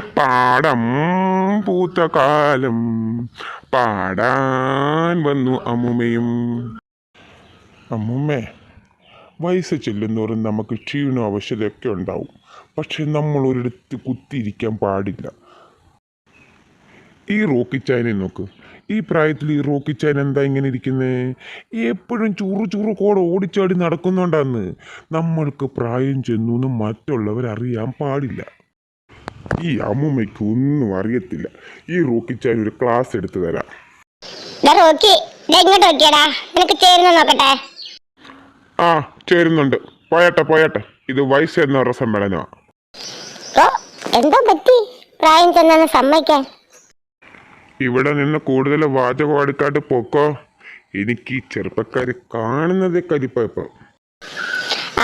പാടം പൂത്ത കാലം പാടാൻ വന്നു അമ്മുമ്മയും. അമ്മുമ്മേ വയസ്സ് ചെല്ലുന്നോറും നമുക്ക് ക്ഷീണോ ആവശ്യതയൊക്കെ ഉണ്ടാവും. പക്ഷെ നമ്മൾ ഒരിടത്ത് കുത്തിയിരിക്കാൻ പാടില്ല. ഈ റോക്കി ചൈനെ നോക്ക്. ഈ പ്രായത്തിൽ ഈ റോക്കി ചൈന എന്താ ഇങ്ങനെ ഇരിക്കുന്നത് എപ്പോഴും ചുറു ചുറു കൂടെ ഓടിച്ചാടി നടക്കുന്നുണ്ടെന്ന്. നമ്മൾക്ക് പ്രായം ചെന്നു എന്ന് മറ്റുള്ളവർ അറിയാൻ പാടില്ല. ഈ അമ്മൂമ്മയ്ക്ക് ഒന്നും അറിയത്തില്ല. ഈ റോക്കി ചൈന ഒരു ക്ലാസ് എടുത്തു തരാം. റോക്കി ഇങ്ങോട്ട് നോക്കിയടാ. നിനക്ക് ചേരുന്ന നോക്കട്ടെ. ആ ചേരുന്നുണ്ട്. പോയട്ടെ പോയട്ടെ. ഇത് വയസ്സ് എന്നവരുടെ സമ്മേളനമാണ് ഓ എന്തോ പറ്റി? പ്രായം ചെന്നു സമ്മതിക്കാൻ. ഇവിടെ നിന്ന് കൂടുതൽ വാചകം അടുക്കാട്ട് പൊക്കോ. എനിക്ക് ഈ ചെറുപ്പക്കാര് കാണുന്നതേ കരിപ്പ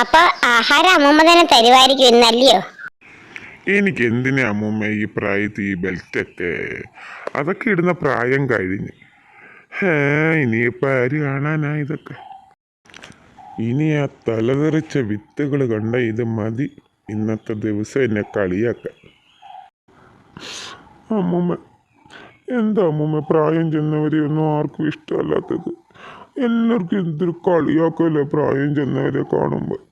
അപ്പൊ ആഹാരം അമ്മൂമ്മ തന്നെ തരുമായിരിക്കും ഇന്നല്ലയോ എനിക്ക് എന്തിനാ അമ്മൂമ്മ ഈ പ്രായത്തിൽ ഈ ബെൽറ്റൊക്കെ? അതൊക്കെ ഇടുന്ന പ്രായം കഴിഞ്ഞ്. ഹേ ഇനിയിപ്പോൾ ആര് കാണാനാ ഇതൊക്കെ? ഇനി ആ തലതെറിച്ച വിത്തുകൾ കണ്ട ഇത് മതി. ഇന്നത്തെ ദിവസം എന്നെ കളിയാക്കാൻ. അമ്മൂമ്മ എന്താ അമ്മൂമ്മ പ്രായം ചെന്നവരെ ഒന്നും ആർക്കും ഇഷ്ടമല്ലാത്തത്? എല്ലാവർക്കും എന്തൊരു കളിയാക്കല്ലേ പ്രായം ചെന്നവരെ കാണുമ്പോൾ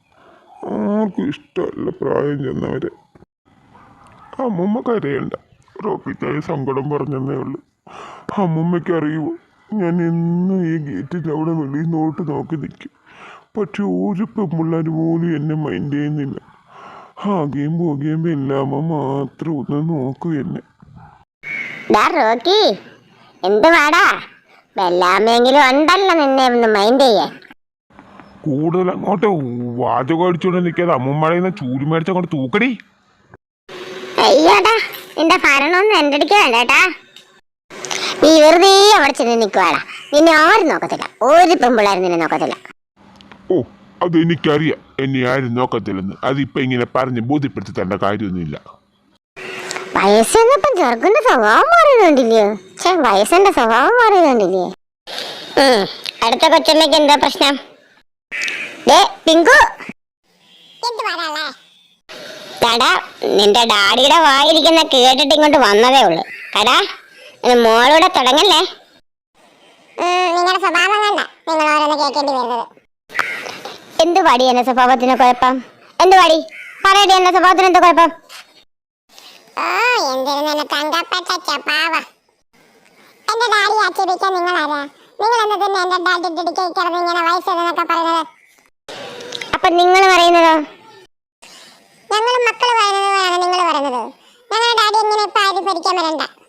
ആർക്കും ഇഷ്ടമല്ല പ്രായം ചെന്നവരെ. അമ്മൂമ്മ കരയണ്ട റോക്കിച്ചായ സങ്കടം പറഞ്ഞതേ ഉള്ളൂ. അമ്മൂമ്മയ്ക്ക് അറിയുമോ? ഞാൻ എന്നും ഈ ഗേറ്റിന്റെ അവിടെ വെളിയിൽ നോട്ട് നോക്കി നിൽക്കും. പക്ഷെ ഒരു പെമ്പിള്ളാർ പോലും എന്നെ മൈൻഡ് ചെയ്യുന്നില്ല. ആകെയും പോകുകയും എല്ലാമ്മ മാത്രം ഒന്ന് നോക്കൂ എന്നെ. റോക്കി എന്ത് പാടാ വല്ലാമെങ്കിലും ഉണ്ടല്ലോ നിന്നെ ഒന്ന് മൈൻഡ് ചെയ്യാൻ. കൂടുതൽ അങ്ങോട്ട് വാചകം അടിച്ചുകൊണ്ട് നിൽക്കാതെ അമ്മൂമ്മയുടെ ചൂരി മേടിച്ച് അങ്ങോട്ട് തൂക്കടി. അയ്യോടാ നിന്റെ ഭരണമൊന്നും എന്റെ വേണ്ട കേട്ടാ. നീ വെറുതെ അവിടെ ചെന്ന് നിൽക്കുവാടാ നിന്നെ ആരും നോക്കത്തില്ല. ഒരു പെമ്പിള്ളാരും നിന്നെ നോക്കത്തില്ല. ഓ അതെനിക്കറിയാം. എന്നെ ആരും നോക്കത്തില്ലെന്ന്. അതിപ്പോ ഇങ്ങനെ പറഞ്ഞ് ബോധ്യപ്പെടുത്തി തന്റെ കാര്യമൊന്നുമില്ല. വയസ്സെന്നപ്പം ചെറുക്കന്റെ സ്വഭാവം മാറിയതുകൊണ്ടില്ലയോ ചേ വയസ്സിന്റെ സ്വഭാവം മാറിയതുകൊണ്ടില്ലേ? അടുത്ത കൊച്ചമ്മയ്ക്ക് എന്താ പ്രശ്നം? ഡേ പിങ്കു. കടാ നിന്റെ ഡാഡിയുടെ വായിരിക്കുന്ന കേട്ടിട്ട് ഇങ്ങോട്ട് വന്നതേ ഉള്ളൂ. കടാ മോളൂടെ തുടങ്ങല്ലേ? നിങ്ങളുടെ സ്വഭാവം കണ്ട നിങ്ങൾ ഓരോന്ന് കേൾക്കേണ്ടി വരുന്നത്. എന്ത് പാടി എന്റെ സ്വഭാവത്തിന് കുഴപ്പം? എന്ത് പാടി? പറയടി എന്റെ സ്വഭാവത്തിന് എന്ത് കുഴപ്പം? ഓ എന്തിരുന്നു തങ്കപ്പെട്ട ചപ്പാവ എന്റെ ഡാഡി ആക്ഷേപിക്കാൻ നിങ്ങൾ ആരാ നിങ്ങൾ എന്താ തന്നെ എന്റെ ഡാഡി ഡിഡിക്ക് കിടന്ന് ഇങ്ങനെ വയസ്സെന്നൊക്കെ പറയുന്നത്? അപ്പൊ നിങ്ങൾ പറയുന്നതോ?